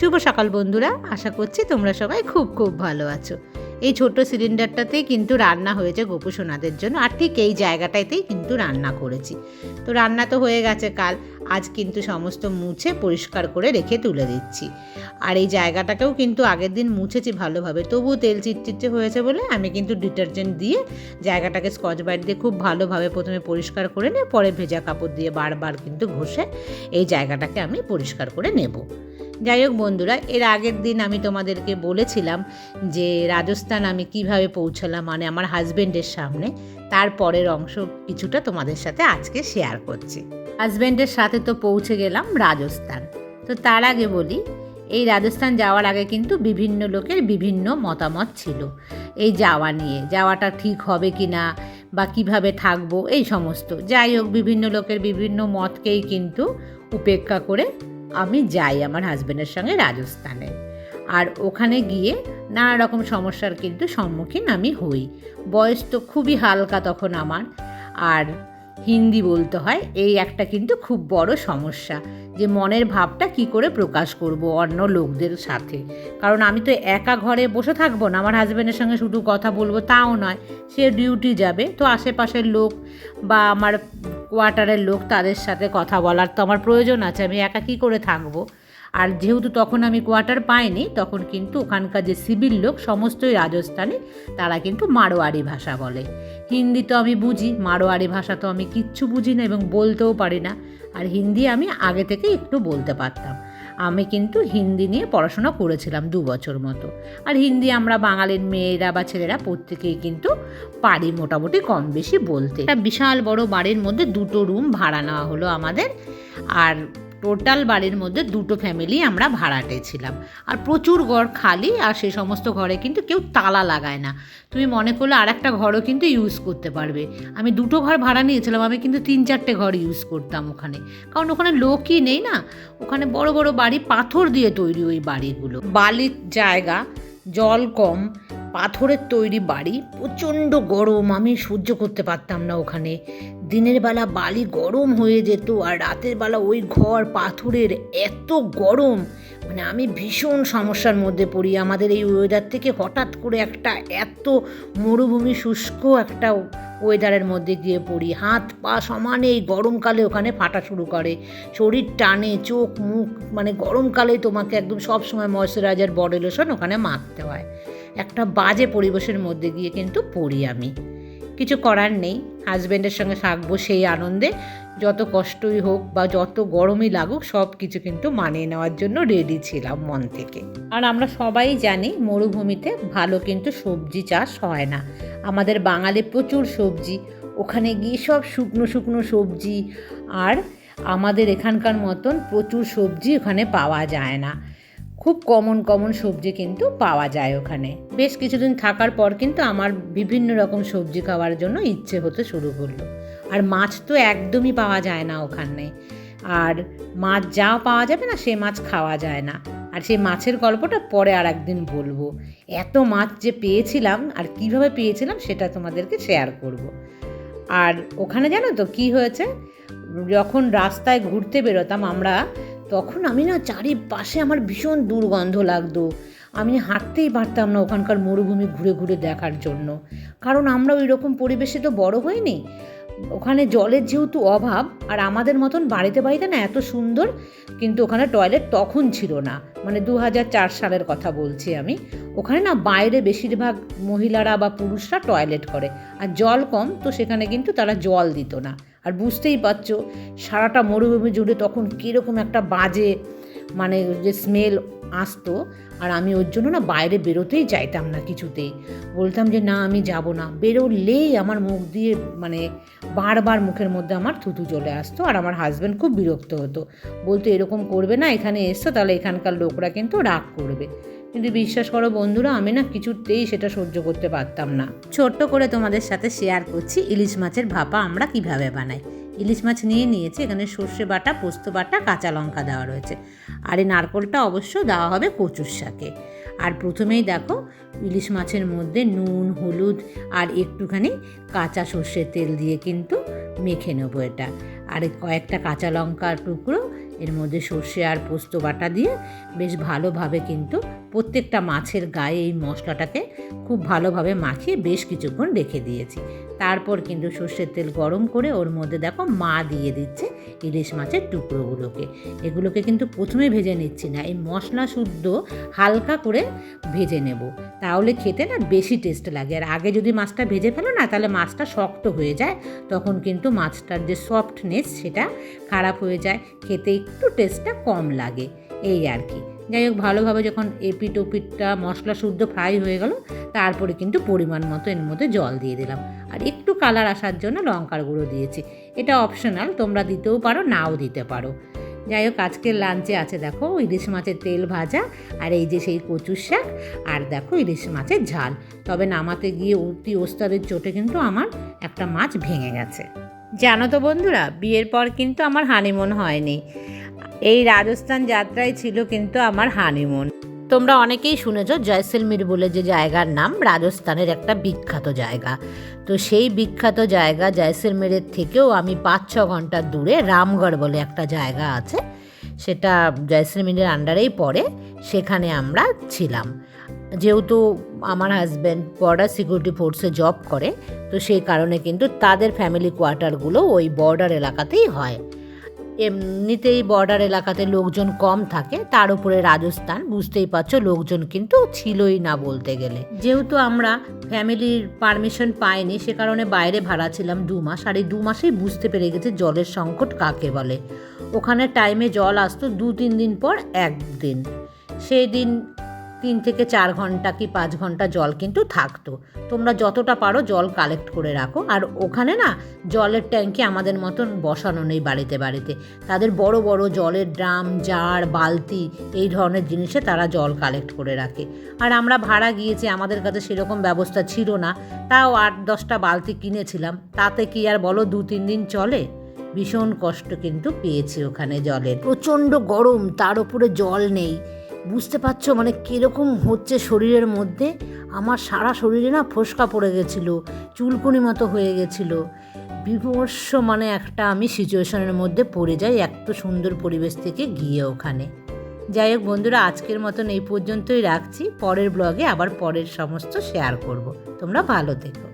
শুভ সকাল বন্ধুরা, আশা করছি তোমরা সবাই খুব খুব ভালো আছো। এই ছোট্ট সিলিন্ডারটাতেই কিন্তু রান্না হয়েছে গোপু সোনাদের জন্য, আর ঠিক এই জায়গাটাতেই কিন্তু রান্না করেছি। তো রান্না তো হয়ে গেছে কাল, আজ কিন্তু সমস্ত মুছে পরিষ্কার করে রেখে তুলে দিচ্ছি। আর এই জায়গাটাকেও কিন্তু আগের দিন মুছেছি ভালোভাবে, তবুও তেল চিটচিটে হয়েছে বলে আমি কিন্তু ডিটারজেন্ট দিয়ে জায়গাটাকে স্কচ ব্রাইট দিয়ে খুব ভালোভাবে প্রথমে পরিষ্কার করে নিয়ে, পরে ভেজা কাপড় দিয়ে বারবার কিন্তু ঘষে এই জায়গাটাকে আমি পরিষ্কার করে নেব। যাই হোক বন্ধুরা, এর আগের দিন আমি তোমাদেরকে বলেছিলাম যে রাজস্থান আমি কীভাবে পৌঁছালাম মানে আমার হাজবেন্ডের সামনে। তারপরের অংশ কিছুটা তোমাদের সাথে আজকে শেয়ার করছি। হাজবেন্ডের সাথে তো পৌঁছে গেলাম রাজস্থান। তো তার আগে বলি, এই রাজস্থান যাওয়ার আগে কিন্তু বিভিন্ন লোকের বিভিন্ন মতামত ছিল। এই যাওয়া নিয়ে, যাওয়াটা ঠিক হবে কি না বা কীভাবে থাকব, এই সমস্ত। যাই হোক, বিভিন্ন লোকের বিভিন্ন মতকেই কিন্তু উপেক্ষা করে আমি যাই আমার হাজব্যান্ডের সঙ্গে রাজস্থানে। আর ওখানে গিয়ে নানা রকম সমস্যার কিন্তু সম্মুখীন আমি হই। বয়স তো খুবই হালকা তখন আমার। আর হিন্দি বলতে হয়, এই একটা কিন্তু খুব বড় সমস্যা যে মনের ভাবটা কি করে প্রকাশ করব অন্য লোকদের সাথে। কারণ আমি তো একা ঘরে বসে থাকব না, আমার হাজব্যান্ডের সঙ্গে শুধু কথা বলব তাও নয়, সে ডিউটি যাবে। তো আশেপাশের লোক বা আমার কোয়ার্টারের লোক তাদের সাথে কথা বলার তো আমার প্রয়োজন আছে, আমি একা কী করে থাকব? আর যেহেতু তখন আমি কোয়ার্টার পাইনি, তখন কিন্তু ওখানকার যে সিভিল লোক সমস্তই রাজস্থানে, তারা কিন্তু মারোয়ারি ভাষা বলে। হিন্দি তো আমি বুঝি, মারোয়ারি ভাষা তো আমি কিচ্ছু বুঝি না এবং বলতেও পারি না। আর হিন্দি আমি আগে থেকে একটু বলতে পারতাম। আমি কিন্তু হিন্দি নিয়ে পড়াশোনা করেছিলাম দু বছর মতো। আর হিন্দি আমরা বাঙালির মেয়েরা বা ছেলেরা প্রত্যেকেই কিন্তু পারি মোটামুটি কম বেশি বলতে। একটা বিশাল বড় বাড়ির মধ্যে দুটো রুম ভাড়া নেওয়া হলো আমাদের। আর টোটাল বাড়ির মধ্যে দুটো ফ্যামিলি আমরা ভাড়াটে ছিলাম। আর প্রচুর ঘর খালি, আর সেই সমস্ত ঘরে কিন্তু কেউ তালা লাগায় না। তুমি মনে করলে আর একটা ঘরও কিন্তু ইউজ করতে পারবে। আমি দুটো ঘর ভাড়া নিয়েছিলাম, আমি কিন্তু তিন চারটে ঘর ইউজ করতাম ওখানে। কারণ ওখানে লোকই নেই না। ওখানে বড় বড় বাড়ি পাথর দিয়ে তৈরি ওই বাড়িগুলো। বালির জায়গা, জল কম পাথরের তৈরি বাড়ি। প্রচণ্ড গরম, আমি সহ্য করতে পারতাম না ওখানে। দিনের বেলা বালি গরম হয়ে যেত আর রাতের বেলা ওই ঘর পাথরের এত গরম। মানে আমি ভীষণ সমস্যার মধ্যে পড়ি। আমাদের এই ওয়েদার থেকে হঠাৎ করে একটা এত মরুভূমি শুষ্ক একটা ওয়েদারের মধ্যে গিয়ে পড়ি। হাত পা সমানে এই গরমকালে ওখানে ফাটা শুরু করে। শরীর টানে, চোখ, মুখ মানে গরমকালে তোমাকে একদম সব সময় ময়শ্চারাইজার বডি লোশন ওখানে মাখতে হয়। একটা বাজে পরিবেশের মধ্যে গিয়ে কিন্তু পড়ি আমি। কিছু করার নেই হাজব্যান্ডের সঙ্গে থাকব সেই আনন্দে, যত কষ্টই হোক বা যত গরমই লাগুক, সব কিছু কিন্তু মানিয়ে নেওয়ার জন্য রেডি ছিলাম মন থেকে। আর আমরা সবাই জানি, মরুভূমিতে ভালো কিন্তু সবজি চাষ হয় না। আমাদের বাঙালি প্রচুর সবজি, ওখানে গিয়ে সব শুকনো শুকনো সবজি, আর আমাদের এখানকার মতন প্রচুর সবজি ওখানে পাওয়া যায় না। খুব কমন কমন সবজি কিন্তু পাওয়া যায় ওখানে। বেশ কিছুদিন থাকার পর কিন্তু আমার বিভিন্ন রকম সবজি খাওয়ার জন্য ইচ্ছে হতে শুরু করল। আর মাছ তো একদমই পাওয়া যায় না ওখানে। আর মাছ যা পাওয়া যাবে না, সে মাছ খাওয়া যায় না। আর সেই মাছের গল্পটা পরে আর একদিন বলব। এত মাছ যে পেয়েছিলাম আর কীভাবে পেয়েছিলাম সেটা তোমাদেরকে শেয়ার করব। আর ওখানে জানো তো কি হয়েছে? যখন রাস্তায় ঘুরতে বেরোতাম আমরা তখন আমি না চারিপাশে আমার ভীষণ দুর্গন্ধ লাগতো। আমি হাঁটতেই পারতাম না ওখানকার মরুভূমি ঘুরে ঘুরে দেখার জন্য। কারণ আমরা ওই রকম পরিবেশে তো বড় হইনি। ওখানে জলের যেহেতু অভাব, আর আমাদের মতন বাড়িতে বাড়িতে না এত সুন্দর কিন্তু ওখানে টয়লেট তখন ছিল না। মানে দু হাজার চার সালের কথা বলছি আমি। ওখানে না বাইরে বেশিরভাগ মহিলারা বা পুরুষরা টয়লেট করে। আর জল কম, তো সেখানে কিন্তু তারা জল দিত না। আর বুঝতেই পারছ, সারাটা মরুভূমি জুড়ে তখন কীরকম একটা বাজে মানে যে স্মেল আসতো। আর আমি ওর জন্য না বাইরে বেরোতেই চাইতাম না কিছুতেই। বলতাম যে, না, আমি যাব না। বেরোলেই আমার মুখ দিয়ে মানে বারবার মুখের মধ্যে আমার থুতু চলে আসতো আর আমার হাজব্যান্ড খুব বিরক্ত হতো। বলতো, এরকম করবে না, এখানে এসছো তাহলে এখানকার লোকরা কিন্তু রাগ করবে। কিন্তু বিশ্বাস করো বন্ধুরা, আমি না কিছুতেই সেটা সহ্য করতে পারতাম না। ছোট্ট করে তোমাদের সাথে শেয়ার করছি ইলিশ মাছের ভাপা আমরা কীভাবে বানাই। ইলিশ মাছ নিয়ে নিয়েছি, এখানে সর্ষে বাটা, পোস্ত বাটা, কাঁচা লঙ্কা দেওয়া রয়েছে। আর এই নারকলটা অবশ্য দেওয়া হবে কচুর শাকে। আর প্রথমেই দেখো, ইলিশ মাছের মধ্যে নুন, হলুদ আর একটুখানি কাঁচা সর্ষের তেল দিয়ে কিন্তু মেখে নেব এটা। আর কয়েকটা কাঁচা লঙ্কার টুকরো এর মধ্যে সর্ষে আর পোস্ত বাটা দিয়ে বেশ ভালোভাবে কিন্তু প্রত্যেকটা মাছের গায়ে এই মশলাটাকে খুব ভালোভাবে মাখিয়ে বেশ কিছুক্ষণ রেখে দিয়েছি। তারপর কিন্তু সর্ষের তেল গরম করে ওর মধ্যে দেখো মা দিয়ে দিচ্ছে ইলিশ মাছের টুকরোগুলোকে। এগুলোকে কিন্তু প্রথমে ভেজে নিচ্ছি না, এই মশলা শুদ্ধ হালকা করে ভেজে নেব। তাহলে খেতে না বেশি টেস্ট লাগে। আর আগে যদি মাছটা ভেজে ফেলো না, তাহলে মাছটা শক্ত হয়ে যায়, তখন কিন্তু মাছটার যে সফটনেস সেটা খারাপ হয়ে যায়। খেতে একটু টেস্টটা কম লাগে। এই আর কি। যাই হোক, ভালোভাবে যখন এপিট ওপিটটা মশলা শুদ্ধ ফ্রাই হয়ে গেল, তারপরে কিন্তু পরিমাণ মতো এর মধ্যে জল দিয়ে দিলাম। আর একটু কালার আসার জন্য লঙ্কার গুঁড়ো দিয়েছি। এটা অপশনাল তোমরা দিতেও পারো, নাও দিতে পারো। যাই হোক, আজকের লাঞ্চে আছে দেখো ইলিশ মাছের তেল ভাজা আর এই যে সেই কচুর শাক আর দেখো ইলিশ মাছের ঝাল। তবে নামাতে গিয়ে অতি ওস্তাদের চোটে কিন্তু আমার একটা মাছ ভেঙে গেছে। জানো তো বন্ধুরা, বিয়ের পর কিন্তু আমার হানিমুন হয়নি। এই রাজস্থান যাত্রায় ছিল কিন্তু আমার হানিমুন। তোমরা অনেকেই শুনেছ জয়সলমীর বলে যে জায়গার নাম রাজস্থানের একটা বিখ্যাত জায়গা। তো সেই বিখ্যাত জায়গা জয়সলমীরের থেকেও আমি পাঁচ ছ ঘণ্টা দূরে রামগড় বলে একটা জায়গা আছে, সেটা জয়সলমীরের আন্ডারেই পড়ে, সেখানে আমরা ছিলাম। যেহেতু আমার হাজব্যান্ড বর্ডার সিকিউরিটি ফোর্সে জব করে, তো সেই কারণে কিন্তু তাদের ফ্যামিলি কোয়ার্টারগুলো ওই বর্ডার এলাকাতেই হয়। এমনিতেই বর্ডার এলাকাতে লোকজন কম থাকে, তার উপরে রাজস্থান, বুঝতেই পারছ, লোকজন কিন্তু ছিলই না বলতে গেলে। যেহেতু আমরা ফ্যামিলির পারমিশন পাইনি, সে কারণে বাইরে ভাড়া ছিলাম দু মাস, আর এই দু মাসেই বুঝতে পেরে গেছে জলের সংকট কাকে বলে। ওখানে টাইমে জল আসতো দু তিন দিন পর একদিন। সেই দিন তিন থেকে চার ঘণ্টা কি পাঁচ ঘণ্টা জল কিন্তু থাকতো। তোমরা যতটা পারো জল কালেক্ট করে রাখো। আর ওখানে না জলের ট্যাঙ্কি আমাদের মতন বসানো নেই বাড়িতে বাড়িতে। তাদের বড় বড় জলের ড্রাম, জার, বালতি এই ধরনের জিনিসে তারা জল কালেক্ট করে রাখে। আর আমরা ভাড়া গিয়েছি, আমাদের কাছে সেরকম ব্যবস্থা ছিল না। তাও আট দশটা বালতি কিনেছিলাম। তাতে কি আর বলো দু তিন দিন চলে? ভীষণ কষ্ট কিন্তু পেয়েছি ওখানে জলের। প্রচণ্ড গরম, তার উপরে জল নেই। বুঝতে পারছ মানে কীরকম হচ্ছে শরীরের মধ্যে? আমার সারা শরীরে না ফোসকা পড়ে গেছিল, চুলকুনি মতো হয়ে গেছিল। বিভর্ষ মানে একটা আমি সিচুয়েশনের মধ্যে পড়ে যাই এত সুন্দর পরিবেশ থেকে গিয়ে ওখানে। যাই হোক বন্ধুরা, আজকের মতন এই পর্যন্তই রাখছি, পরের ব্লগে আবার পরের সমস্ত শেয়ার করব। তোমরা ভালো থেকো।